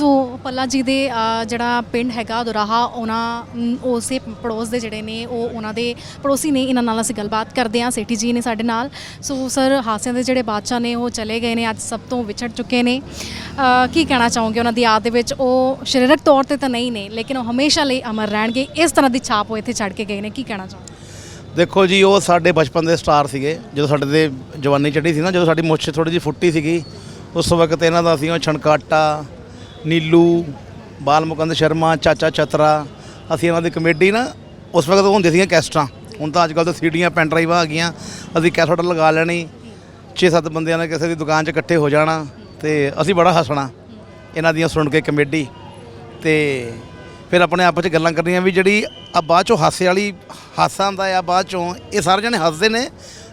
ਸੋ ਪੱਲਾ ਜੀ ਦੇ ਜਿਹੜਾ ਪਿੰਡ ਹੈਗਾ ਦੁਰਾਹਾ, ਉਹਨਾਂ ਉਸੇ ਪੜੋਸ ਦੇ ਜਿਹੜੇ ਨੇ, ਉਹ ਉਹਨਾਂ ਦੇ ਪੜੋਸੀ ਨੇ, ਇਹਨਾਂ ਨਾਲ ਅਸੀਂ ਗੱਲਬਾਤ ਕਰਦੇ ਹਾਂ, ਸੇਠੀ ਜੀ ਨੇ ਸਾਡੇ ਨਾਲ। ਸੋ ਸਰ, ਹਾਸਿਆਂ ਦੇ ਜਿਹੜੇ ਬਾਦਸ਼ਾਹ ਨੇ, ਉਹ ਚਲੇ ਗਏ ਨੇ, ਅੱਜ ਸਭ ਤੋਂ ਵਿਛੜ ਚੁੱਕੇ ਨੇ। ਕੀ ਕਹਿਣਾ ਚਾਹੋਗੇ ਉਹਨਾਂ ਦੀ ਯਾਦ ਦੇ ਵਿੱਚ? ਉਹ ਸਰੀਰਕ ਤੌਰ ਤੇ ਤਾਂ ਨਹੀਂ ਨੇ, ਲੇਕਿਨ ਉਹ ਹਮੇਸ਼ਾ ਲਈ ਅਮਰ ਰਹਿਣਗੇ, ਇਸ ਤਰ੍ਹਾਂ ਦੀ ਛਾਪ ਉਹ ਇੱਥੇ ਛੱਡ ਕੇ ਗਏ ਨੇ, ਕੀ ਕਹਿਣਾ ਚਾਹੋਗੇ? ਦੇਖੋ ਜੀ, ਉਹ ਸਾਡੇ ਬਚਪਨ ਦੇ ਸਟਾਰ ਸੀਗੇ, ਜਦੋਂ ਸਾਡੇ 'ਤੇ ਜਵਾਨੀ ਚੜ੍ਹੀ ਸੀ ਨਾ, ਜਦੋਂ ਸਾਡੀ ਮੁੱਛ ਥੋੜੀ ਜਿਹੀ ਫੁੱਟੀ ਸੀਗੀ, ਉਸ ਵਕਤ ਇਹਨਾਂ ਦਾ ਅਸੀਂ ਉਹ ਛਣਕਾਟਾ ਨੀਲੂ ਬਾਲ ਮੁਕੰਦ ਸ਼ਰਮਾ, ਚਾਚਾ ਚਤਰਾ ਅਸੀਂ ਇਹਨਾਂ ਦੀ ਕਮੇਡੀ ਨਾ ਉਸ ਵਕਤ ਹੁੰਦੇ ਸੀਗੀਆਂ ਕੈਸਟਾਂ। ਹੁਣ ਤਾਂ ਅੱਜ ਕੱਲ੍ਹ ਤਾਂ ਸੀਡੀਆਂ, ਪੈਨ ਡਰਾਈਵਾਂ ਆ ਗਈਆਂ, ਅਸੀਂ ਕੈਸਟ ਲਗਾ ਲੈਣੀ 6-7 ਬੰਦਿਆਂ ਨੇ ਕਿਸੇ ਦੀ ਦੁਕਾਨ 'ਚ ਇਕੱਠੇ ਹੋ ਜਾਣਾ ਤੇ ਅਸੀਂ ਬੜਾ ਹੱਸਣਾ, ਇਹਨਾਂ ਦੀਆਂ ਸੁਣ ਕੇ ਕਮੇਡੀ। ਤੇ ਫਿਰ ਆਪਣੇ ਆਪਸ 'ਚ ਗੱਲਾਂ ਕਰਨੀਆਂ ਵੀ ਜਿਹੜੀ ਆ ਬਾਅਦ ਚੋਂ ਹਾਸੇ ਵਾਲੀ ਹਾਸਾ ਆਉਂਦਾ ਆ, ਬਾਅਦ ਚੋਂ ਇਹ ਸਾਰੇ ਜਣੇ ਹੱਸਦੇ ਨੇ,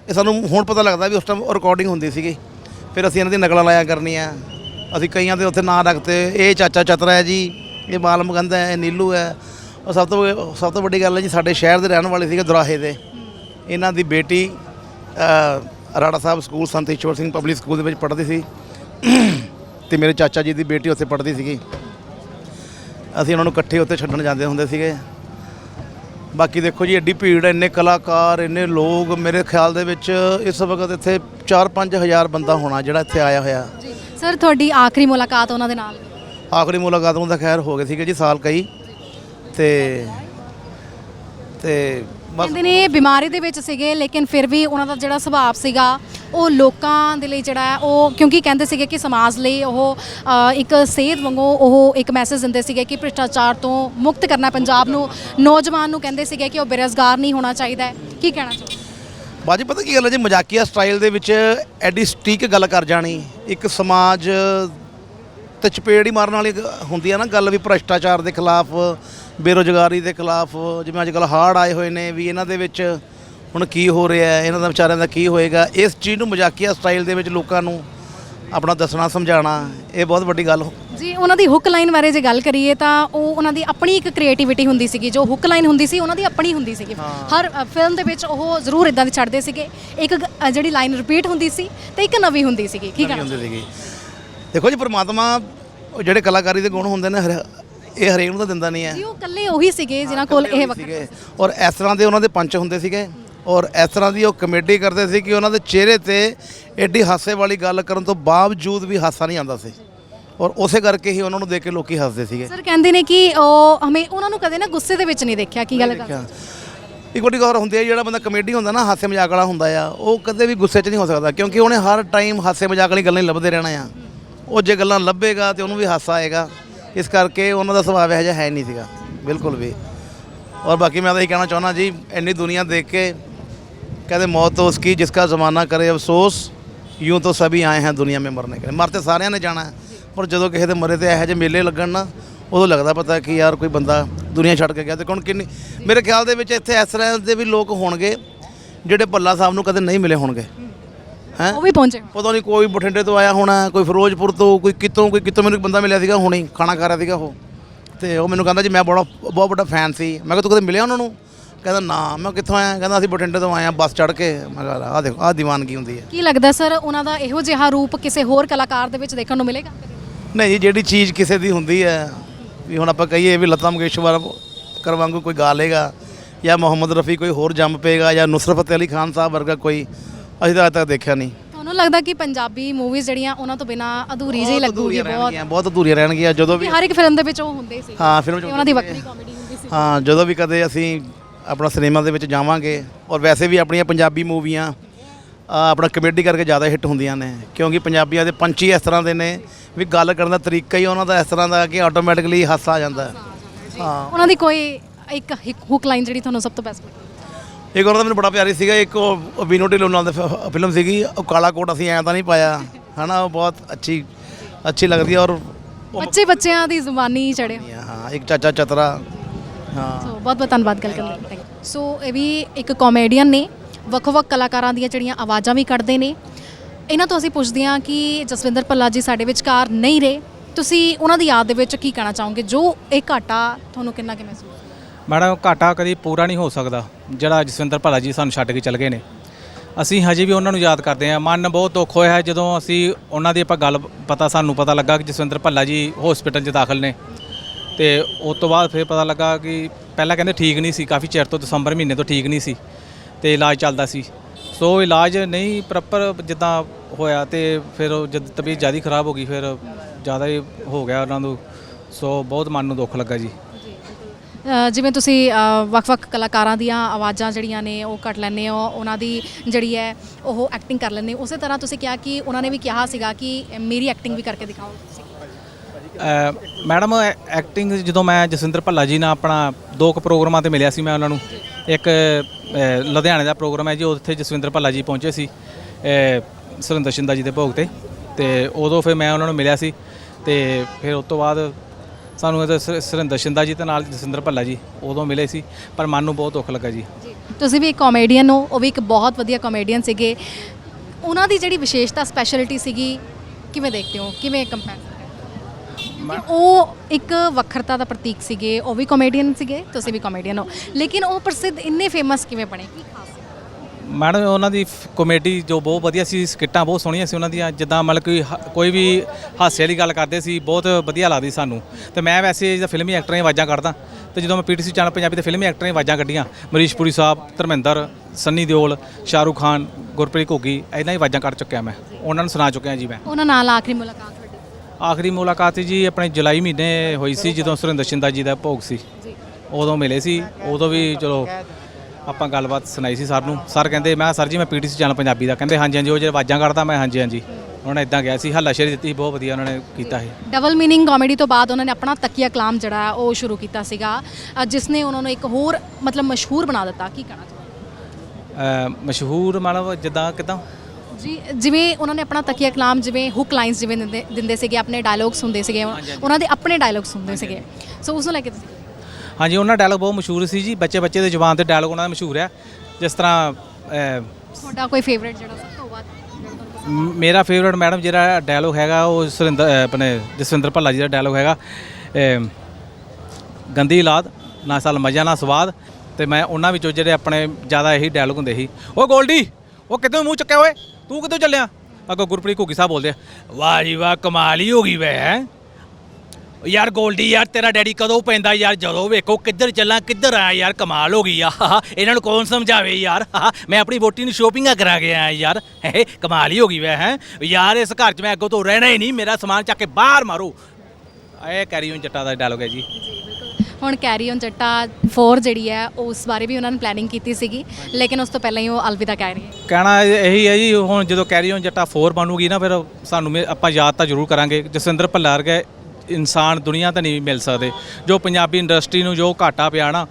ਇਹ ਸਾਨੂੰ ਹੁਣ ਪਤਾ ਲੱਗਦਾ ਵੀ ਉਸ ਟਾਈਮ ਰਿਕਾਰਡਿੰਗ ਹੁੰਦੀ ਸੀਗੀ। ਫਿਰ ਅਸੀਂ ਇਹਨਾਂ ਦੀ ਨਕਲਾਂ ਲਾਇਆ ਕਰਨੀਆਂ ਅਸੀਂ ਕਈਆਂ ਦੇ ਉੱਥੇ ਨਾਂ ਰੱਖਤੇ। ਇਹ ਚਾਚਾ ਚਤਰਾ ਹੈ ਜੀ, ਇਹ ਬਾਲ ਮੁਕੰਦ ਹੈ, ਇਹ ਨੀਲੂ ਹੈ। ਉਹ ਸਭ ਤੋਂ ਸਭ ਤੋਂ ਵੱਡੀ ਗੱਲ ਹੈ ਜੀ, ਸਾਡੇ ਸ਼ਹਿਰ ਦੇ ਰਹਿਣ ਵਾਲੇ ਸੀਗੇ ਦੁਰਾਹੇ ਦੇ। ਇਹਨਾਂ ਦੀ ਬੇਟੀ ਰਾੜਾ ਸਾਹਿਬ ਸਕੂਲ, ਸੰਤ ਈਸ਼ਵਰ ਸਿੰਘ ਪਬਲਿਕ ਸਕੂਲ ਦੇ ਵਿੱਚ ਪੜ੍ਹਦੀ ਸੀ। ਤੇ ਮੇਰੇ ਚਾਚਾ ਜੀ ਦੀ ਬੇਟੀ ਉੱਥੇ ਪੜ੍ਹਦੀ ਸੀਗੀ। ਅਸੀਂ ਉਹਨਾਂ ਨੂੰ ਇਕੱਠੇ ਉੱਥੇ ਛੱਡਣ ਜਾਂਦੇ ਹੁੰਦੇ ਸੀਗੇ। ਬਾਕੀ ਦੇਖੋ ਜੀ, ਐਡੀ ਭੀੜ, ਇੰਨੇ ਕਲਾਕਾਰ, ਇੰਨੇ ਲੋਕ ਮੇਰੇ ਖਿਆਲ ਦੇ ਵਿੱਚ ਇਸ ਵਕਤ ਇੱਥੇ 4-5 ਹਜ਼ਾਰ ਬੰਦਾ ਹੋਣਾ ਜਿਹੜਾ ਇੱਥੇ ਆਇਆ ਹੋਇਆ। ਸਰ ਤੁਹਾਡੀ ਆਖਰੀ ਮੁਲਾਕਾਤ ਉਹਨਾਂ ਦੇ ਨਾਲ? ਆਖਰੀ ਮੁਲਾਕਾਤ ਨੂੰ ਤਾਂ ਖੈਰ ਹੋ ਗਏ ਸੀਗੇ ਜੀ ਸਾਲ ਕਈ। ਤੇ ਤੇ ਬਸ ਕਹਿੰਦੇ ਨੇ ਇਹ ਬਿਮਾਰੀ ਦੇ ਵਿੱਚ ਸੀਗੇ ਲੇਕਿਨ ਫਿਰ ਵੀ ਉਹਨਾਂ ਦਾ ਜਿਹੜਾ ਸੁਭਾਅ ਸੀਗਾ ਉਹ ਲੋਕਾਂ ਦੇ ਲਈ ਜਿਹੜਾ ਹੈ ਉਹ ਕਿਉਂਕਿ ਕਹਿੰਦੇ ਸੀਗੇ ਕਿ ਸਮਾਜ ਲਈ ਉਹ ਅ, ਇੱਕ ਸੇਧ ਵਾਂਗੂ ਉਹ ਇੱਕ ਮੈਸੇਜ ਦਿੰਦੇ ਸੀਗੇ ਕਿ ਭ੍ਰਿਸ਼ਟਾਚਾਰ ਤੋਂ ਮੁਕਤ ਕਰਨਾ ਪੰਜਾਬ ਨੂੰ ਨੌਜਵਾਨ ਨੂੰ ਕਹਿੰਦੇ ਸੀਗੇ ਕਿ ਉਹ ਬੇਰੁਜ਼ਗਾਰ ਨਹੀਂ ਹੋਣਾ ਚਾਹੀਦਾ ਹੈ। ਕੀ ਕਹਿਣਾ ਚਾਹੋਗੇ? ਬਾਜੀ, ਪਤਾ ਕੀ ਗੱਲ ਹੈ ਜੀ? ਮਜ਼ਾਕੀਆ ਸਟਾਈਲ ਦੇ ਵਿੱਚ ਐਡੀ ਸਟੀਕ ਗੱਲ ਕਰ ਜਾਣੀ। ਇੱਕ ਸਮਾਜ ਤੇ ਚਪੇੜ ਹੀ ਮਾਰਨ ਵਾਲੀ ਹੁੰਦੀ ਆ ਨਾ ਗੱਲ ਵੀ ਭ੍ਰਸ਼ਟਾਚਾਰ ਦੇ ਖਿਲਾਫ, ਬੇਰੋਜ਼ਗਾਰੀ ਦੇ ਖਿਲਾਫ, ਜਿਵੇਂ ਅੱਜ ਕੱਲ੍ਹ ਹਾਰਡ ਆਏ ਹੋਏ ਨੇ, ਵੀ ਇਹਨਾਂ ਦੇ ਵਿੱਚ ਹੁਣ ਕੀ ਹੋ ਰਿਹਾ ਇਹਨਾਂ ਦਾ ਵਿਚਾਰਿਆਂ ਦਾ ਕੀ ਹੋਏਗਾ? ਇਸ ਚੀਜ਼ ਨੂੰ ਮਜ਼ਾਕੀਆ ਸਟਾਈਲ ਦੇ ਵਿੱਚ ਲੋਕਾਂ ਨੂੰ ਆਪਣਾ ਦੱਸਣਾ ਸਮਝਾਉਣਾ ਇਹ ਬਹੁਤ ਵੱਡੀ ਗੱਲ ਹੋ ਜੀ ਉਹਨਾਂ ਦੀ ਹੁੱਕ ਲਾਈਨ ਬਾਰੇ ਜੇ ਗੱਲ ਕਰੀਏ ਤਾਂ ਉਹ ਉਹਨਾਂ ਦੀ ਆਪਣੀ ਇੱਕ ਕ੍ਰੀਏਟੀਵਿਟੀ ਹੁੰਦੀ ਸੀਗੀ। ਜੋ ਹੁੱਕ ਲਾਈਨ ਹੁੰਦੀ ਸੀ ਉਹਨਾਂ ਦੀ ਆਪਣੀ ਹੁੰਦੀ ਸੀਗੀ। ਹਰ ਫਿਲਮ ਦੇ ਵਿੱਚ ਉਹ ਜ਼ਰੂਰ ਇਦਾਂ ਦੀ ਛੱਡਦੇ ਸੀਗੇ। ਇੱਕ ਗ- ਜਿਹੜੀ ਲਾਈਨ ਰਿਪੀਟ ਹੁੰਦੀ ਸੀ ਤੇ ਇੱਕ ਨਵੀਂ ਹੁੰਦੀ ਸੀਗੀ। ਕੀ ਨਵੀਂ ਕਹਿਣਾ ਹੁੰਦੀ ਸੀਗੀ। ਦੇਖੋ ਜੀ ਪ੍ਰਮਾਤਮਾ ਉਹ ਜਿਹੜੇ ਕਲਾਕਾਰੀ ਦੇ ਗੁਣ ਹੁੰਦੇ ਨੇ ਹਰ- ਇਹ ਹਰੇਕ ਨੂੰ ਤਾਂ ਦਿੰਦਾ ਨਹੀਂ ਹੈ। ਜੀ ਉਹ ਇਕੱਲੇ ਉਹੀ ਸੀਗੇ ਜਿਨ੍ਹਾਂ ਕੋਲ ਇਹ ਵਕਤ ਸੀਗੇ। ਔਰ ਇਸ ਤਰ੍ਹਾਂ ਦੇ ਉਹਨਾਂ ਦੇ ਪੰਚ ਹੁੰਦੇ ਸੀਗੇ। ਔਰ ਇਸ ਤਰ੍ਹਾਂ ਦੀ ਉਹ ਕਮੇਡੀ ਕਰਦੇ ਸੀ ਕਿ ਉਹਨਾਂ ਦੇ ਚਿਹਰੇ ਤੇ ਐਡੀ ਹਾਸੇ ਵਾਲੀ ਗੱਲ ਕਰਨ ਤੋਂ ਬਾਵਜੂਦ ਵੀ ਹਾਸਾ ਨਹੀਂ ਆਉਂਦਾ ਸੀ। ਔਰ ਉਸੇ ਕਰਕੇ ਹੀ ਉਹਨਾਂ ਨੂੰ ਦੇਖ ਕੇ ਲੋਕੀ ਹੱਸਦੇ ਸੀਗੇ। ਸਰ ਕਹਿੰਦੇ ਨੇ ਕਿ ਉਹ ਹਮੇ ਉਹਨਾਂ ਨੂੰ ਕਦੇ ਨਾ ਗੁੱਸੇ ਦੇ ਵਿੱਚ ਨਹੀਂ ਦੇਖਿਆ ਕੀ ਗੱਲ ਕਰ ਇੱਕ ਵੱਡੀ ਗੱਲ ਹੁੰਦੀ ਹੈ ਜਿਹੜਾ ਬੰਦਾ ਕਮੇਡੀ ਹੁੰਦਾ ਨਾ ਹਾਸੇ ਮਜ਼ਾਕ ਵਾਲਾ ਹੁੰਦਾ ਆ ਉਹ ਕਦੇ ਵੀ ਗੁੱਸੇ 'ਚ ਨਹੀਂ ਹੋ ਸਕਦਾ ਕਿਉਂਕਿ ਉਹਨੇ ਹਰ ਟਾਈਮ ਹਾਸੇ ਮਜ਼ਾਕ ਵਾਲੀ ਗੱਲਾਂ ਹੀ ਲੱਭਦੇ ਰਹਿਣਾ ਆ। ਉਹ ਜੇ ਗੱਲਾਂ ਲੱਭੇਗਾ ਤੇ ਉਹਨੂੰ ਵੀ ਹਾਸਾ ਆਏਗਾ। ਇਸ ਕਰਕੇ ਉਹਨਾਂ ਦਾ ਸੁਭਾਅ ਇਹੋ ਜਿਹਾ ਹੈ ਨਹੀਂ ਸੀਗਾ ਬਿਲਕੁਲ ਵੀ। ਔਰ ਬਾਕੀ ਮੈਂ ਤਾਂ ਇਹ ਕਹਿਣਾ ਚਾਹੁੰਦਾ ਜੀ ਇੰਨੀ ਦੁਨੀਆ ਦੇਖ ਕੇ कहते मौत तो उसकी जिसका ज़माना करे अफसोस यूं तो सभी आए हैं दुनिया में मरने के लिए मर ਤੇ ਸਾਰਿਆਂ ਨੇ ਜਾਣਾ ਹੈ ਪਰ ਜਦੋਂ ਕਿਸੇ ਦੇ ਮਰੇ ਤੇ ਇਹੋ ਜਿਹੇ ਮੇਲੇ ਲੱਗਣ ਨਾ ਉਦੋਂ ਲੱਗਦਾ ਪਤਾ ਕਿ ਯਾਰ ਕੋਈ ਬੰਦਾ ਦੁਨੀਆ ਛੱਡ ਕੇ ਗਿਆ ਤੇ ਕੌਣ ਕਿੰਨੀ ਮੇਰੇ ਖਿਆਲ ਦੇ ਵਿੱਚ ਇੱਥੇ ਇਸ ਤਰ੍ਹਾਂ ਦੇ ਵੀ ਲੋਕ ਹੋਣਗੇ ਜਿਹੜੇ ਭੱਲਾ ਸਾਹਿਬ ਨੂੰ ਕਦੇ ਨਹੀਂ ਮਿਲੇ ਹੋਣਗੇ ਹੈਂ ਉਹ ਵੀ ਪਹੁੰਚੇ ਪਤਾ ਨਹੀਂ ਕੋਈ ਬਠਿੰਡੇ ਤੋਂ ਆਇਆ ਹੋਣਾ ਕੋਈ ਫਿਰੋਜ਼ਪੁਰ ਤੋਂ ਕੋਈ ਕਿਤੋਂ ਕੋਈ ਕਿਤੋਂ ਮੈਨੂੰ ਇੱਕ ਬੰਦਾ ਮਿਲਿਆ ਸੀਗਾ ਹੁਣੇ ਹੀ, ਖਾਣਾ ਖਾ ਰਿਹਾ ਸੀਗਾ ਉਹ ਤੇ ਉਹ ਮੈਨੂੰ ਕਹਿੰਦਾ ਜੀ ਮੈਂ ਬੜਾ ਬਹੁਤ ਵੱਡਾ ਫੈਨ ਸੀ ਮੈਂ ਕਿਹਾ ਤੂੰ ਕਦੇ ਮਿਲਿਆ ਉਹਨਾਂ ਨੂੰ ਕਹਿੰਦਾ ਨਾ ਮੈਂ ਕਿੱਥੋਂ ਆਇਆ? ਕਹਿੰਦਾ ਅਸੀਂ ਬਠਿੰਡੇ ਤੋਂ ਆਏ ਆ ਬੱਸ ਚੜ੍ਹ ਕੇ। ਮੈਂ ਕਿਹਾ ਆਹ ਦੇਖੋ ਆਹ ਦੀਵਾਨਗੀ ਹੁੰਦੀ ਹੈ? ਕੀ ਲੱਗਦਾ ਸਰ ਉਹਨਾਂ ਦਾ ਇਹੋ ਜਿਹਾ ਰੂਪ ਕਿਸੇ ਹੋਰ ਕਲਾਕਾਰ ਦੇ ਵਿੱਚ ਦੇਖਣ ਨੂੰ ਮਿਲੇਗਾ? ਨਹੀਂ ਜੀ ਜਿਹੜੀ ਚੀਜ਼ ਕਿਸੇ ਦੀ ਹੁੰਦੀ ਹੈ ਵੀ ਹੁਣ ਆਪਾਂ ਕਹੀਏ ਵੀ ਲਤਾ ਮੰਗੇਸ਼ਵਰ ਕਰ ਵਾਂਗੂ ਕੋਈ ਗਾ ਲੇਗਾ ਜਾਂ ਮੁਹੰਮਦ ਰਫੀ ਕੋਈ ਹੋਰ ਜੰਮ ਪਏਗਾ ਜਾਂ ਨੁਸਰਤ ਫਤਿਹ ਅਲੀ ਖਾਨ ਸਾਹਿਬ ਵਰਗਾ ਕੋਈ ਅਸੀਂ ਤਾਂ ਅੱਜ ਤੱਕ ਦੇਖਿਆ ਨਹੀਂ। ਤੁਹਾਨੂੰ ਲੱਗਦਾ ਕਿ ਪੰਜਾਬੀ ਮੂਵੀਜ਼ ਜਿਹੜੀਆਂ ਉਹਨਾਂ ਤੋਂ ਬਿਨਾ ਅਧੂਰੀ ਜਿਹੀ ਲੱਗੂਗੀ? ਬਹੁਤ ਬਹੁਤ ਅਧੂਰੀਆਂ ਰਹਿਣਗੀਆਂ ਜਦੋਂ ਵੀ ਹਰ ਇੱਕ ਫਿਲਮ ਦੇ ਵਿੱਚ ਉਹ ਹੁੰਦੇ ਸੀ ਹਾਂ ਫਿਲਮ ਉਹਨਾਂ ਦੀ ਵੱਖਰੀ ਕਾਮੇਡੀ ਹੁੰਦੀ ਸੀ। ਹਾਂ ਜਦੋਂ ਵੀ ਕਦੇ ਅਸੀਂ ਆਪਣਾ ਸਿਨੇਮਾ ਦੇ ਵਿੱਚ ਜਾਵਾਂਗੇ ਔਰ ਵੈਸੇ ਵੀ ਆਪਣੀਆਂ ਪੰਜਾਬੀ ਮੂਵੀਆਂ ਆਪਣਾ ਕਮੇਡੀ ਕਰਕੇ ਜ਼ਿਆਦਾ ਹਿੱਟ ਹੁੰਦੀਆਂ ਨੇ ਕਿਉਂਕਿ ਪੰਜਾਬੀਆਂ ਦੇ ਪੰਛੀ ਇਸ ਤਰ੍ਹਾਂ ਦੇ ਨੇ ਵੀ ਗੱਲ ਕਰਨ ਦਾ ਤਰੀਕਾ ਹੀ ਉਹਨਾਂ ਦਾ ਇਸ ਤਰ੍ਹਾਂ ਦਾ ਕਿ ਆਟੋਮੈਟਿਕਲੀ ਹਾਸਾ ਆ ਜਾਂਦਾ। ਹੈ। ਉਹਨਾਂ ਦੀ ਕੋਈ ਇੱਕ ਹੁੱਕ ਲਾਈਨ ਜਿਹੜੀ ਤੁਹਾਨੂੰ ਸਭ ਤੋਂ ਬੈਸਟ ਲੱਗੀ? ਇੱਕ ਹੋਰ ਤਾਂ ਮੈਨੂੰ ਬੜਾ ਪਿਆਰੀ ਸੀਗਾ ਇੱਕ ਉਹ ਵਿਨੋ ਢਿੱਲੋਂ ਨਾਲ ਦੀ ਫਿਲਮ ਸੀਗੀ ਉਹ ਕਾਲਾ ਕੋਟ ਅਸੀਂ ਐਂ ਤਾਂ ਨਹੀਂ ਪਾਇਆ ਹਨਾ ਉਹ ਬਹੁਤ ਅੱਛੀ ਅੱਛੀ ਲੱਗਦੀ ਔਰ ਬੱਚੇ ਬੱਚਿਆਂ ਦੀ ਜ਼ੁਬਾਨੀ ਚੜੇ ਹਾਂ ਇੱਕ ਚਾਚਾ ਚਤਰਾ ਹਾਂ। ਸੋ ਬਹੁਤ ਬਹੁਤ ਧੰਨਵਾਦ ਗੱਲ ਕਰਨ ਲਈ। ਸੋ ਇਹ ਵੀ ਇੱਕ ਕਾਮੇਡੀਅਨ ਨੇ। ਵੱਖ-ਵੱਖ ਕਲਾਕਾਰਾਂ ਦੀਆਂ ਜਿਹੜੀਆਂ ਆਵਾਜ਼ਾਂ ਵੀ ਕੱਢਦੇ ਨੇ। ਇਹਨਾਂ ਤੋਂ ਅਸੀਂ ਪੁੱਛਦੇ ਹਾਂ ਕਿ ਜਸਵਿੰਦਰ ਪੱਲਾ ਜੀ ਸਾਡੇ ਵਿਚਕਾਰ ਨਹੀਂ ਰਹੇ। ਤੁਸੀਂ ਉਹਨਾਂ ਦੀ ਯਾਦ ਦੇ ਵਿੱਚ ਕੀ ਕਹਿਣਾ ਚਾਹੋਗੇ? ਜੋ ਇਹ ਘਾਟਾ ਤੁਹਾਨੂੰ ਕਿੰਨਾ ਕਿ ਮਹਿਸੂਸ ਹੋਇਆ? ਮੈਡਮ ਘਾਟਾ ਕਦੀ ਪੂਰਾ ਨਹੀਂ ਹੋ ਸਕਦਾ ਜਿਹੜਾ ਜਸਵਿੰਦਰ ਭੱਲਾ ਜੀ ਸਾਨੂੰ ਛੱਡ ਕੇ ਚਲ ਗਏ ਨੇ। ਅਸੀਂ ਹਜੇ ਵੀ ਉਹਨਾਂ ਨੂੰ ਯਾਦ ਕਰਦੇ ਹਾਂ। ਮਨ ਬਹੁਤ ਦੁੱਖ ਹੋਇਆ ਹੈ ਜਦੋਂ ਅਸੀਂ ਉਹਨਾਂ ਦੀ ਆਪਾਂ ਗੱਲ ਪਤਾ ਸਾਨੂੰ ਪਤਾ ਲੱਗਾ ਕਿ ਜਸਵਿੰਦਰ ਭੱਲਾ ਜੀ ਹਸਪੀਟਲ 'ਚ ਦਾਖਲ ਨੇ। ਤੇ ਉਸ ਤੋਂ ਬਾਅਦ ਫਿਰ ਪਤਾ ਲੱਗਾ ਕਿ ਪਹਿਲਾਂ ਕਹਿੰਦੇ ਠੀਕ ਨਹੀਂ ਸੀ ਕਾਫੀ ਚਿਰ ਤੋਂ ਦਸੰਬਰ ਮਹੀਨੇ ਤੋਂ ਠੀਕ ਨਹੀਂ ਸੀ ਤੇ ਇਲਾਜ ਚੱਲਦਾ ਸੀ। ਸੋ ਇਲਾਜ ਨਹੀਂ ਪ੍ਰੋਪਰ ਜਿੱਦਾਂ ਹੋਇਆ ਤੇ ਫਿਰ ਉਹ ਜਦ ਤਬੀਅਤ ਜ਼ਿਆਦਾ ਖਰਾਬ ਹੋ ਗਈ ਫਿਰ ਜ਼ਿਆਦਾ ਹੀ ਹੋ ਗਿਆ ਉਹਨਾਂ ਨੂੰ। ਸੋ ਬਹੁਤ ਮਨ ਨੂੰ ਦੁੱਖ ਲੱਗਾ ਜੀ। ਅ, ਜਿਵੇਂ ਤੁਸੀਂ ਅ, ਵੱਖ-ਵੱਖ ਕਲਾਕਾਰਾਂ ਦੀਆਂ ਆਵਾਜ਼ਾਂ ਜਿਹੜੀਆਂ ਨੇ ਉਹ ਕੱਟ ਲੈਂਦੇ ਹੋ ਉਹਨਾਂ ਦੀ ਜਿਹੜੀ ਹੈ ਉਹ ਐਕਟਿੰਗ ਕਰ ਲੈਂਦੇ ਹੋ। ਉਸੇ ਤਰ੍ਹਾਂ ਤੁਸੀਂ ਕਿਹਾ ਕਿ ਉਹਨਾਂ ਨੇ ਵੀ ਕਿਹਾ ਸੀਗਾ ਕਿ ਮੇਰੀ ਐਕਟਿੰਗ ਵੀ ਕਰਕੇ ਦਿਖਾਓ। ਮੈਡਮ ਐਕਟਿੰਗ ਜਦੋਂ ਮੈਂ ਜਸਵਿੰਦਰ ਭੱਲਾ ਜੀ ਨਾਲ ਆਪਣਾ ਦੋ ਕੁ ਪ੍ਰੋਗਰਾਮਾਂ ਤੇ ਮਿਲਿਆ ਸੀ ਮੈਂ ਉਹਨਾਂ ਨੂੰ, ਇੱਕ ਲੁਧਿਆਣੇ ਦਾ ਪ੍ਰੋਗਰਾਮ ਹੈ ਜੀ, ਉੱਥੇ ਜਸਵਿੰਦਰ ਭੱਲਾ ਜੀ ਪਹੁੰਚੇ ਸੀ ਸੁਰਿੰਦਰ ਸ਼ਿੰਦਾ ਜੀ ਦੇ ਭੋਗ ਤੇ ਤੇ ਉਦੋਂ ਫਿਰ ਮੈਂ ਉਹਨਾਂ ਨੂੰ ਮਿਲਿਆ ਸੀ, ਤੇ ਫਿਰ ਉਸ ਤੋਂ ਬਾਅਦ ਸਾਨੂੰ ਇਹ ਸੁਰਿੰਦਰ ਸ਼ਿੰਦਾ ਜੀ ਤੇ ਨਾਲ ਜਸਵਿੰਦਰ ਭੱਲਾ ਜੀ ਉਦੋਂ ਮਿਲੇ ਸੀ, ਪਰ ਮਨ ਨੂੰ ਬਹੁਤ ਦੁੱਖ ਲੱਗਾ ਜੀ। ਜੀ, ਤੁਸੀਂ ਵੀ ਇੱਕ ਕਾਮੇਡੀਅਨ ਹੋ, ਉਹ ਵੀ ਇੱਕ ਬਹੁਤ ਵਧੀਆ ਕਾਮੇਡੀਅਨ ਸੀਗੇ। ਉਹਨਾਂ ਦੀ ਜਿਹੜੀ ਵਿਸ਼ੇਸ਼ਤਾ ਸਪੈਸ਼ਲਿਟੀ ਸੀਗੀ, ਕਿਵੇਂ ਦੇਖਦੇ ਹੋ? ਕਿਵੇਂ ਕੰਪੇਅਰ ਉਹ ਇੱਕ ਵੱਖਰਤਾ ਦਾ ਪ੍ਰਤੀਕ ਸੀਗੇ ਉਹ ਵੀ ਕਾਮੇਡੀਅਨ ਸੀਗੇ ਤੁਸੀਂ ਵੀ ਕਾਮੇਡੀਅਨ ਹੋ। ਲੇਕਿਨ ਉਹ ਪ੍ਰਸਿੱਧ ਇੰਨੇ ਫੇਮਸ ਕਿਵੇਂ ਬਣੇ? ਕੀ ਖਾਸ? ਮੈਡਮ ਉਹਨਾਂ ਦੀ ਕਮੇਡੀ ਜੋ ਬਹੁਤ ਵਧੀਆ ਸੀ ਸਕਿੱਟਾਂ ਬਹੁਤ ਸੋਹਣੀਆਂ ਸੀ ਉਹਨਾਂ ਦੀਆਂ ਜਿੱਦਾਂ ਮਤਲਬ ਕੋਈ ਹ- ਕੋਈ ਵੀ ਹਾਸੇ ਵਾਲੀ ਗੱਲ ਕਰਦੇ ਸੀ ਬਹੁਤ ਵਧੀਆ ਲੱਗਦੀ ਸਾਨੂੰ। ਤੇ ਮੈਂ ਵੈਸੇ ਜਿੱਦਾਂ ਫਿਲਮੀ ਐਕਟਰਾਂ ਦੀਆਂ ਆਵਾਜ਼ਾਂ ਕੱਢਦਾ। ਤੇ ਜਦੋਂ ਮੈਂ ਪੀਟੀਸੀ ਚੈਨਲ ਪੰਜਾਬੀ ਤੇ ਫਿਲਮੀ ਐਕਟਰਾਂ ਦੀਆਂ ਆਵਾਜ਼ਾਂ ਕੱਢੀਆਂ ਮਰੀਸ਼ਪੁਰੀ ਸਾਹਿਬ ਧਰਮਿੰਦਰ ਸੰਨੀ ਦਿਓਲ ਸ਼ਾਹਰੁਖ ਖਾਨ ਗੁਰਪ੍ਰੀਤ ਘੋਗੀ ਇਹਨਾਂ ਦੀ ਆਵਾਜ਼ਾਂ ਕੱਢ ਚੁੱਕਿਆ ਮੈਂ। ਉਹਨਾਂ ਨੂੰ ਸੁਣਾ ਚੁੱਕਿਆ ਜੀ ਮੈਂ। ਉਹਨਾਂ ਨਾਲ ਆਖਰੀ ਮੁਲਾਕਾਤ ਆਖਰੀ ਮੁਲਾਕਾਤ ਜੀ ਆਪਣੇ ਜੁਲਾਈ ਮਹੀਨੇ ਹੋਈ ਸੀ ਜਦੋਂ ਸੁਰਿੰਦਰ ਸ਼ਿੰਦਾ ਜੀ ਦਾ ਭੋਗ ਸੀ। ਜੀ। ਉਦੋਂ ਮਿਲੇ ਸੀ ਉਦੋਂ ਵੀ ਚਲੋ ਆਪਾਂ ਗੱਲਬਾਤ ਸੁਣਾਈ ਸੀ ਸਰ ਨੂੰ। ਸਰ ਕਹਿੰਦੇ ਮੈਂ ਸਰ ਜੀ ਮੈਂ ਪੀਟੀਸੀ ਚੈਨਲ ਪੰਜਾਬੀ ਦਾ। ਕਹਿੰਦੇ ਹਾਂਜੀ ਹਾਂਜੀ ਉਹ ਜਿਹੜੇ ਆਵਾਜ਼ਾਂ ਕੱਢਦਾ ਮੈਂ ਹਾਂਜੀ ਹਾਂਜੀ। ਉਹਨਾਂ ਨੇ ਇਦਾਂ ਗਿਆ ਸੀ ਹੱਲਾਸ਼ੇਰੀ ਦਿੱਤੀ ਸੀ, ਬਹੁਤ ਵਧੀਆ ਉਹਨਾਂ ਨੇ ਕੀਤਾ ਸੀ ਡਬਲ ਮੀਨਿੰਗ ਕਾਮੇਡੀ ਤੋਂ ਬਾਅਦ ਉਹਨਾਂ ਨੇ ਆਪਣਾ ਤਕੀਆ ਕਲਾਮ ਜਿਹੜਾ ਹੈ ਉਹ ਸ਼ੁਰੂ ਕੀਤਾ ਸੀਗਾ। ਜਿਸ ਨੇ ਉਹਨਾਂ ਨੂੰ ਇੱਕ ਹੋਰ ਮਤਲਬ ਮਸ਼ਹੂਰ ਬਣਾ ਦਿੱਤਾ। ਕੀ ਕਹਿਣਾ ਚਾਹੁੰਦੇ ਮਸ਼ਹੂਰ ਮਤਲਬ ਜਿੱਦਾਂ ਕਿਦਾਂ? ਜੀ ਜਿਵੇਂ ਉਹਨਾਂ ਨੇ ਆਪਣਾ ਤਕੀਆ ਕਲਾਮ ਜਿਵੇਂ ਹੁੱਕ ਲਾਈਨਸ ਜਿਵੇਂ ਦਿੰਦੇ ਦਿੰਦੇ ਸੀਗੇ ਆਪਣੇ ਡਾਇਲੌਗਸ ਹੁੰਦੇ ਸੀਗੇ ਉਹਨਾਂ ਦੇ ਆਪਣੇ ਡਾਇਲੌਗਸ ਹੁੰਦੇ ਸੀਗੇ। ਸੋ ਉਸ ਨੂੰ ਲੈ ਕੇ ਤੁਸੀਂ ਹਾਂਜੀ ਉਹਨਾਂ ਡਾਇਲੌਗ ਬਹੁਤ ਮਸ਼ਹੂਰ ਸੀ ਜੀ। ਬੱਚੇ ਬੱਚੇ ਦੇ ਜ਼ੁਬਾਨ ਤੇ ਡਾਇਲੌਗ ਉਹਨਾਂ ਦਾ ਮਸ਼ਹੂਰ ਹੈ ਜਿਸ ਤਰ੍ਹਾਂ ਤੁਹਾਡਾ ਕੋਈ ਫੇਵਰਿਟ ਜਿਹੜਾ ਸਭ ਤੋਂ ਵੱਧ ਮੇਰਾ ਫੇਵਰਟ ਮੈਡਮ ਜਿਹੜਾ ਡਾਇਲੌਗ ਹੈਗਾ ਉਹ ਸੁਰਿੰਦਰ ਆਪਣੇ ਜਸਵਿੰਦਰ ਭੱਲਾ ਜੀ ਦਾ ਡਾਇਲੌਗ ਹੈਗਾ। ਗੰਦੀ ਲਾਦ ਨਾ ਸਾਲ ਮਜ਼ਾ ਨਾ ਸਵਾਦ। ਤੇ ਮੈਂ ਉਹਨਾਂ ਵਿੱਚੋਂ ਜਿਹੜੇ ਆਪਣੇ ਜ਼ਿਆਦਾ ਇਹੀ ਡਾਇਲੌਗ ਹੁੰਦੇ ਸੀ। ਓ ਗੋਲਡੀ ਉਹ ਕਿੱਦੋਂ ਮੂੰਹ ਚੱਕਿਆ ਓਏ? ਤੂੰ ਕਿੱਦੋਂ ਚੱਲਿਆ? ਅੱਗੋਂ ਗੁਰਪ੍ਰੀਤ ਘੁੱਗੀ ਸਾਹਿਬ ਬੋਲਦੇ ਆ, ਵਾਹ ਜੀ ਵਾਹ, ਕਮਾਲ ਹੀ ਹੋ ਗਈ ਵੇ, ਹੈਂ। ਯਾਰ ਗੋਲਡੀ, ਯਾਰ ਤੇਰਾ ਡੈਡੀ ਕਦੋਂ ਪੈਂਦਾ ਯਾਰ? ਜਦੋਂ ਵੇਖੋ ਕਿੱਧਰ ਚੱਲਾਂ, ਕਿੱਧਰ ਆਇਆ ਯਾਰ, ਕਮਾਲ ਹੋ ਗਈ ਆ। ਇਹਨਾਂ ਨੂੰ ਕੌਣ ਸਮਝਾਵੇ ਯਾਰ? ਮੈਂ ਆਪਣੀ ਵੋਟੀ ਨੂੰ ਸ਼ੋਪਿੰਗਾਂ ਕਰਾ ਕੇ ਆਇਆ ਯਾਰ। ਹੈ ਕਮਾਲ ਹੀ ਹੋ ਗਈ ਵੇ, ਹੈ। ਯਾਰ, ਇਸ ਘਰ 'ਚ ਮੈਂ ਅੱਗੋਂ ਤੋਂ ਰਹਿਣਾ ਹੀ ਨਹੀਂ, ਮੇਰਾ ਸਮਾਨ ਚੱਕ ਕੇ ਬਾਹਰ ਮਾਰੋ। ਇਹ ਕੈਰੀਓਨ ਜੱਟਾ ਦਾ ਡਾਇਲੋਗ ਹੈ ਜੀ। ਹੁਣ ਕੈਰੀ ਔਨ ਜੱਟਾ 4 ਜਿਹੜੀ ਹੈ, ਉਸ ਬਾਰੇ ਵੀ ਉਹਨਾਂ ਨੇ ਪਲੈਨਿੰਗ ਕੀਤੀ ਸੀਗੀ, ਲੇਕਿਨ ਉਸ ਤੋਂ ਪਹਿਲਾਂ ਹੀ ਉਹ ਅਲਵਿਦਾ ਕਹਿ ਰਹੀ ਹੈ। ਕਹਿਣਾ ਇਹ- ਇਹੀ ਹੈ ਜੀ, ਹੁਣ ਜਦੋਂ ਕੈਰੀ ਕੈਰੀਓਨ ਜੱਟਾ 4 ਬਣੂਗੀ ਨਾ, ਫਿਰ ਸਾਨੂੰ ਮੇ- ਆਪਾਂ ਯਾਦ ਤਾਂ ਜ਼ਰੂਰ ਕਰਾਂਗੇ, ਜਸਵਿੰਦਰ ਭੱਲਾ ਵਰਗੇ ਇਨਸਾਨ ਦੁਨੀਆ ਤਾਂ ਨਹੀਂ ਮਿਲ ਸਕਦੇ। ਜੋ ਪੰਜਾਬੀ ਇੰਡਸਟਰੀ ਨੂੰ ਜੋ ਘਾਟਾ ਪਿਆ ਨਾ,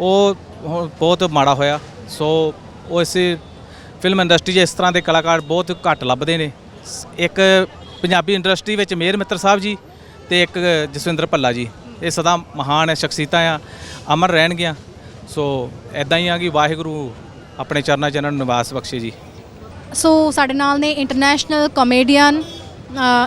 ਉਹ ਹੁਣ ਬਹੁਤ ਮਾੜਾ ਹੋਇਆ। ਸੋ ਉਹ ਇਸੇ ਫਿਲਮ ਇੰਡਸਟਰੀ 'ਚ ਇਸ ਤਰ੍ਹਾਂ ਦੇ ਕਲਾਕਾਰ ਬਹੁਤ ਘੱਟ ਲੱਭਦੇ ਨੇ। ਸ- ਇੱਕ ਪੰਜਾਬੀ ਇੰਡਸਟਰੀ ਵਿੱਚ ਮੇਰ ਮਿੱਤਰ ਸਾਹਿਬ ਜੀ ਤੇ ਇੱਕ ਜਸਵਿੰਦਰ ਭੱਲਾ ਜੀ। ਇਹ ਸਦਾ ਮਹਾਨ ਸ਼ਖਸੀਅਤਾਂ ਆ ਅਮਰ ਰਹਿਣਗੀਆਂ। ਸੋ ਐਦਾਂ ਹੀ ਆ ਕਿ ਵਾਹਿਗੁਰੂ ਆਪਣੇ ਚਰਨਾਂ 'ਚ ਇਹਨਾਂ ਨੂੰ ਨਿਵਾਸ ਬਖਸ਼ੇ ਜੀ। ਸੋ ਸਾਡੇ ਨਾਲ ਨੇ ਇੰਟਰਨੈਸ਼ਨਲ ਕਾਮੇਡੀਅਨ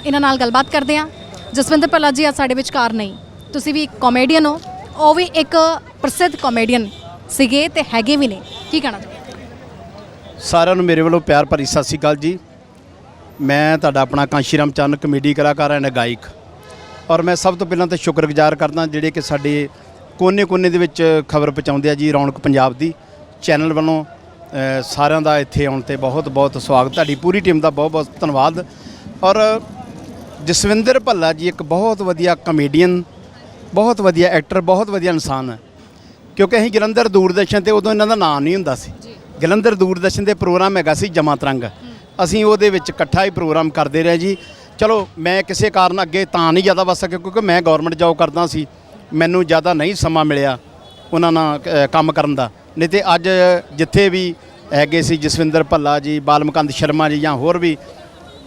ਇਹਨਾਂ ਨਾਲ ਗੱਲਬਾਤ ਕਰਦੇ ਹਾਂ। ਜਸਵਿੰਦਰ ਭੱਲਾ ਜੀ ਅੱਜ ਸਾਡੇ ਵਿਚਕਾਰ ਨਹੀਂ। ਤੁਸੀਂ ਵੀ ਇੱਕ ਕਾਮੇਡੀਅਨ ਹੋ। ਉਹ ਵੀ ਇੱਕ ਪ੍ਰਸਿੱਧ ਕਾਮੇਡੀਅਨ ਸੀਗੇ ਤੇ ਹੈਗੇ ਵੀ ਨੇ। ਕੀ ਕਹਿਣਾ ਚਾਹੁੰਦੇ ਸਾਰਿਆਂ ਨੂੰ ਮੇਰੇ ਵੱਲੋਂ ਪਿਆਰ ਭਰੀ ਸਤਿ ਸ੍ਰੀ ਅਕਾਲ ਜੀ। ਮੈਂ ਤੁਹਾਡਾ ਆਪਣਾ ਕਾਂਸ਼ੀਰਾਮ ਚੰਨ ਕਮੇਡੀ ਕਲਾਕਾਰ ਐਂਡ ਗਾਇਕ। ਔਰ ਮੈਂ ਸਭ ਤੋਂ ਪਹਿਲਾਂ ਤਾਂ ਸ਼ੁਕਰਗੁਜ਼ਾਰ ਕਰਦਾ ਜਿਹੜੇ ਕਿ ਸਾਡੇ ਕੋਨੇ-ਕੋਨੇ ਦੇ ਵਿੱਚ ਖਬਰ ਪਹੁੰਚਾਉਂਦੇ ਆ ਜੀ ਰੌਣਕ ਪੰਜਾਬ ਦੀ ਚੈਨਲ ਵੱਲੋਂ ਸਾਰਿਆਂ ਦਾ ਇੱਥੇ ਆਉਣ ਤੇ ਬਹੁਤ-ਬਹੁਤ ਸਵਾਗਤ ਤੁਹਾਡੀ ਪੂਰੀ ਟੀਮ ਦਾ ਬਹੁਤ-ਬਹੁਤ ਧੰਨਵਾਦ। ਔਰ ਜਸਵਿੰਦਰ ਭੱਲਾ ਜੀ ਇੱਕ ਬਹੁਤ ਵਧੀਆ ਕਮੇਡੀਅਨ ਬਹੁਤ ਵਧੀਆ ਐਕਟਰ ਬਹੁਤ ਵਧੀਆ ਇਨਸਾਨ ਹੈ। ਕਿਉਂਕਿ ਅਸੀਂ ਜਲੰਧਰ ਦੂਰਦਰਸ਼ਨ ਤੇ ਉਦੋਂ ਇਹਨਾਂ ਦਾ ਨਾਮ ਨਹੀਂ ਹੁੰਦਾ ਸੀ। ਜਲੰਧਰ ਦੂਰਦਰਸ਼ਨ ਦੇ ਪ੍ਰੋਗਰਾਮ ਹੈਗਾ ਸੀ ਜਮਾ ਤਰੰਗ। ਅਸੀਂ ਉਹਦੇ ਵਿੱਚ ਇਕੱਠਾ ਹੀ ਪ੍ਰੋਗਰਾਮ ਕਰਦੇ ਰਹੇ ਜੀ। ਚਲੋ ਮੈਂ ਕਿਸੇ ਕਾਰਨ ਅੱਗੇ ਤਾਂ ਨਹੀਂ ਜ਼ਿਆਦਾ ਵੱਧ ਸਕਿਆ ਕਿਉਂਕਿ ਮੈਂ ਗਵਰਨਮੈਂਟ ਜੌਬ ਕਰਦਾ ਸੀ। ਮੈਨੂੰ ਜ਼ਿਆਦਾ ਨਹੀਂ ਸਮਾਂ ਮਿਲਿਆ ਉਹਨਾਂ ਨਾਲ ਕੰਮ ਕਰਨ ਦਾ। ਨਹੀਂ ਤੇ ਅੱਜ ਜਿੱਥੇ ਵੀ ਹੈਗੇ ਸੀ ਜਸਵਿੰਦਰ ਭੱਲਾ ਜੀ, ਬਾਲਮਕੰਦ ਸ਼ਰਮਾ ਜੀ ਜਾਂ ਹੋਰ ਵੀ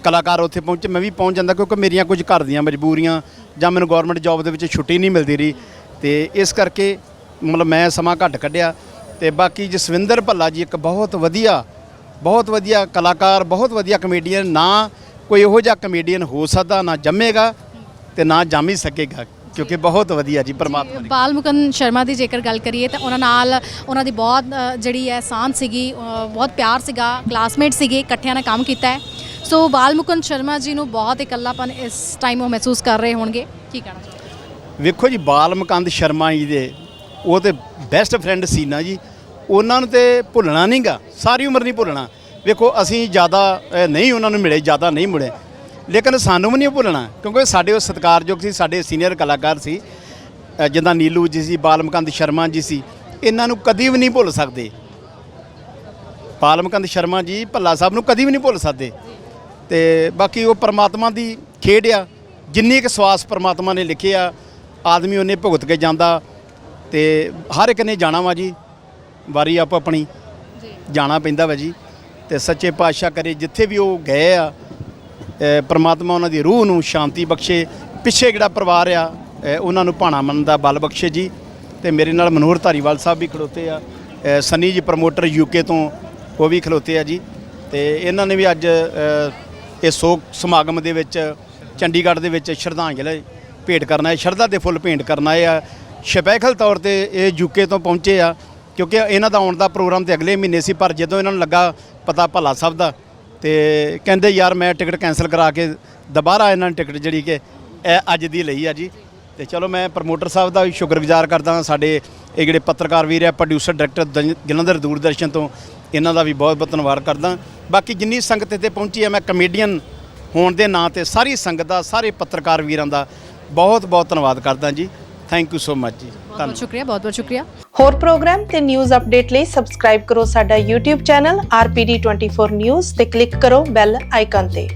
ਕਲਾਕਾਰ ਉੱਥੇ ਪਹੁੰਚੇ, ਮੈਂ ਵੀ ਪਹੁੰਚ ਜਾਂਦਾ ਕਿਉਂਕਿ ਮੇਰੀਆਂ ਕੁਝ ਘਰ ਦੀਆਂ ਮਜਬੂਰੀਆਂ ਜਾਂ ਮੈਨੂੰ ਗਵਰਨਮੈਂਟ ਜੌਬ ਦੇ ਵਿੱਚ ਛੁੱਟੀ ਨਹੀਂ ਮਿਲਦੀ ਰਹੀ। ਤੇ ਇਸ ਕਰਕੇ ਮਤਲਬ ਮੈਂ ਸਮਾਂ ਘੱਟ ਕੱਢਿਆ ਤੇ ਬਾਕੀ ਜਸਵਿੰਦਰ ਭੱਲਾ ਜੀ ਇੱਕ ਬਹੁਤ ਵਧੀਆ ਬਹੁਤ ਵਧੀਆ ਕਲਾਕਾਰ, ਬਹੁਤ ਵਧੀਆ ਕਮੇਡੀਅਨ ਨਾ ਕੋਈ ਇਹੋ ਜਿਹਾ ਕਮੇਡੀਅਨ ਹੋ ਸਕਦਾ ਨਾ ਜੰਮੇਗਾ ਤੇ ਨਾ ਜੰਮ ਹੀ ਸਕੇਗਾ ਕਿਉਂਕਿ ਬਹੁਤ ਵਧੀਆ ਜੀ ਪਰਮਾਤਮਾ ਦੀ ਬਾਲ ਮੁਕੰਦ ਸ਼ਰਮਾ ਦੀ ਜੇਕਰ ਗੱਲ ਕਰੀਏ ਤਾਂ ਉਹਨਾਂ ਨਾਲ ਉਹਨਾਂ ਦੀ ਬਹੁਤ ਜਿਹੜੀ ਹੈ ਸਾਂਝ ਸੀਗੀ ਬਹੁਤ ਪਿਆਰ ਸੀਗਾ ਕਲਾਸਮੇਟ ਸੀਗੇ ਇਕੱਠਿਆਂ ਨੇ ਕੰਮ ਕੀਤਾ ਹੈ। ਸੋ ਬਾਲ ਮੁਕੰਦ ਸ਼ਰਮਾ ਜੀ ਨੂੰ ਬਹੁਤ ਇਕੱਲਾਪਨ ਇਸ ਟਾਈਮ ਉਹ ਮਹਿਸੂਸ ਕਰ ਰਹੇ ਹੋਣਗੇ। ਕੀ ਕਹਿਣਾ ਚਾਹੁੰਦੇ ਵੇਖੋ ਜੀ ਬਾਲ ਮੁਕੰਦ ਸ਼ਰਮਾ ਜੀ ਦੇ ਉਹ ਤੇ ਬੈਸਟ ਫਰੈਂਡ ਸੀ ਨਾ ਜੀ। ਉਹਨਾਂ ਨੂੰ ਤੇ ਭੁੱਲਣਾ ਨਹੀਂਗਾ ਸਾਰੀ ਉਮਰ ਨਹੀਂ ਭੁੱਲਣਾ। ਵੇਖੋ ਅਸੀਂ ਜ਼ਿਆਦਾ ਨਹੀਂ ਉਹਨਾਂ ਨੂੰ ਮਿਲੇ ਜ਼ਿਆਦਾ ਨਹੀਂ ਮਿਲੇ ਲੇਕਿਨ ਸਾਨੂੰ ਵੀ ਨਹੀਂ ਭੁੱਲਣਾ ਕਿਉਂਕਿ ਸਾਡੇ ਉਹ ਸਤਿਕਾਰਯੋਗ ਸੀ ਸਾਡੇ ਸੀਨੀਅਰ ਕਲਾਕਾਰ ਸੀ ਜਿੱਦਾਂ ਨੀਲੂ ਜੀ ਸੀ ਬਾਲ ਮੁਕੰਦ ਸ਼ਰਮਾ ਜੀ ਸੀ ਇਹਨਾਂ ਨੂੰ ਕਦੀ ਵੀ ਨਹੀਂ ਭੁੱਲ ਸਕਦੇ। ਬਾਲ ਮੁਕੰਦ ਸ਼ਰਮਾ ਜੀ ਭੱਲਾ ਸਾਹਿਬ ਨੂੰ ਕਦੀ ਵੀ ਨਹੀਂ ਭੁੱਲ ਸਕਦੇ। ਤੇ ਬਾਕੀ ਉਹ ਪਰਮਾਤਮਾ ਦੀ ਖੇਡ ਆ ਜਿੰਨੀ ਕੁ ਸਵਾਸ ਪਰਮਾਤਮਾ ਨੇ ਲਿਖਿਆ ਆਦਮੀ ਉਹਨੇ ਭੁਗਤ ਕੇ ਜਾਂਦਾ ਤੇ ਹਰ ਇੱਕ ਨੇ ਜਾਣਾ ਵਾ ਜੀ ਵਾਰੀ ਆਪ ਆਪਣੀ ਜਾਣਾ ਪੈਂਦਾ ਵਾ ਜੀ। ਤੇ ਸੱਚੇ ਪਾਤਸ਼ਾਹ ਕਰੇ ਜਿੱਥੇ ਵੀ ਉਹ ਗਏ ਆ ਅ, ਪ੍ਰਮਾਤਮਾ ਉਹਨਾਂ ਦੀ ਰੂਹ ਨੂੰ ਸ਼ਾਂਤੀ ਬਖਸ਼ੇ। ਪਿੱਛੇ ਜਿਹੜਾ ਪਰਿਵਾਰ ਆ ਉਹਨਾਂ ਨੂੰ ਭਾਣਾ ਮੰਨ ਦਾ ਬਲ ਬਖਸ਼ੇ ਜੀ। ਤੇ ਮੇਰੇ ਨਾਲ ਮਨੋਹਰ ਧਾਰੀਵਾਲ ਸਾਹਿਬ ਵੀ ਖੜੋਤੇ ਆ। ਅ, ਸਨੀ ਜੀ ਪ੍ਰਮੋਟਰ ਯੂਕੇ ਤੋਂ ਉਹ ਵੀ ਖਲੋਤੇ ਆ ਜੀ। ਤੇ ਇਹਨਾਂ ਨੇ ਵੀ ਅੱਜ ਇਹ ਸੋਗ ਸਮਾਗਮ ਦੇ ਵਿੱਚ ਚੰਡੀਗੜ੍ਹ ਦੇ ਵਿੱਚ ਸ਼ਰਧਾਂਜਲੀ ਭੇਟ ਕਰਨਾ ਹੈ। ਸ਼ਰਧਾ ਦੇ ਫੁੱਲ ਭੇਂਟ ਕਰਨਾ ਹੈ। ਆ ਸਪੈਸ਼ਲ ਤੌਰ ਤੇ ਇਹ ਯੂਕੇ ਤੋਂ ਪਹੁੰਚੇ ਆ। ਕਿਉਂਕਿ ਇਹਨਾਂ ਦਾ ਆਉਣ ਦਾ ਪ੍ਰੋਗਰਾਮ ਤੇ ਅਗਲੇ ਮਹੀਨੇ ਸੀ, ਪਰ ਜਦੋਂ ਇਹਨਾਂ ਨੂੰ ਲੱਗਾ ਪਤਾ ਭੱਲਾ ਸਾਹਿਬ ਦਾ, ਤੇ ਕਹਿੰਦੇ ਯਾਰ ਮੈਂ ਟਿਕਟ ਕੈਨਸਲ ਕਰਾ ਕੇ ਦੁਬਾਰਾ ਇਹਨਾਂ ਨੇ ਟਿਕਟ ਜਿਹੜੀ ਕਿ ਇਹ ਅੱਜ ਦੀ ਲਈ ਆ ਜੀ। ਤੇ ਚਲੋ ਮੈਂ ਪ੍ਰਮੋਟਰ ਸਾਹਿਬ ਦਾ ਵੀ ਸ਼ੁਕਰਗੁਜ਼ਾਰ ਕਰਦਾ ਸਾਡੇ ਇਹ ਜਿਹੜੇ ਪੱਤਰਕਾਰ ਵੀਰ ਆ ਪ੍ਰੋਡਿਊਸਰ ਡਾਇਰੈਕਟਰ ਜਲੰਧਰ ਦੂਰਦਰਸ਼ਨ ਤੋਂ ਇਹਨਾਂ ਦਾ ਵੀ ਬਹੁਤ ਬਹੁਤ ਧੰਨਵਾਦ ਕਰਦਾ ਬਾਕੀ ਜਿੰਨੀ ਸੰਗਤ ਇੱਥੇ ਪਹੁੰਚੀ ਹੈ, ਮੈਂ ਕਮੇਡੀਅਨ ਹੋਣ ਦੇ ਨਾਂ ਤੇ ਸਾਰੀ ਸੰਗਤ ਦਾ, ਸਾਰੇ ਪੱਤਰਕਾਰ ਵੀਰਾਂ ਦਾ ਬਹੁਤ ਬਹੁਤ ਧੰਨਵਾਦ ਕਰਦਾ ਜੀ। ਥੈਂਕ ਯੂ ਸੋ ਮਚ ਜੀ ਬਹੁਤ ਬਹੁਤ ਸ਼ੁਕਰੀਆ ਬਹੁਤ ਬਹੁਤ ਸ਼ੁਕਰੀਆ। ਹੋਰ ਪ੍ਰੋਗਰਾਮ ਤੇ ਨਿਊਜ਼ ਅਪਡੇਟ ਲਈ ਸਬਸਕ੍ਰਾਈਬ ਕਰੋ ਸਾਡਾ YouTube ਚੈਨਲ RPD24 News ਤੇ ਕਲਿੱਕ ਕਰੋ ਬੈਲ ਆਈਕਨ ਤੇ।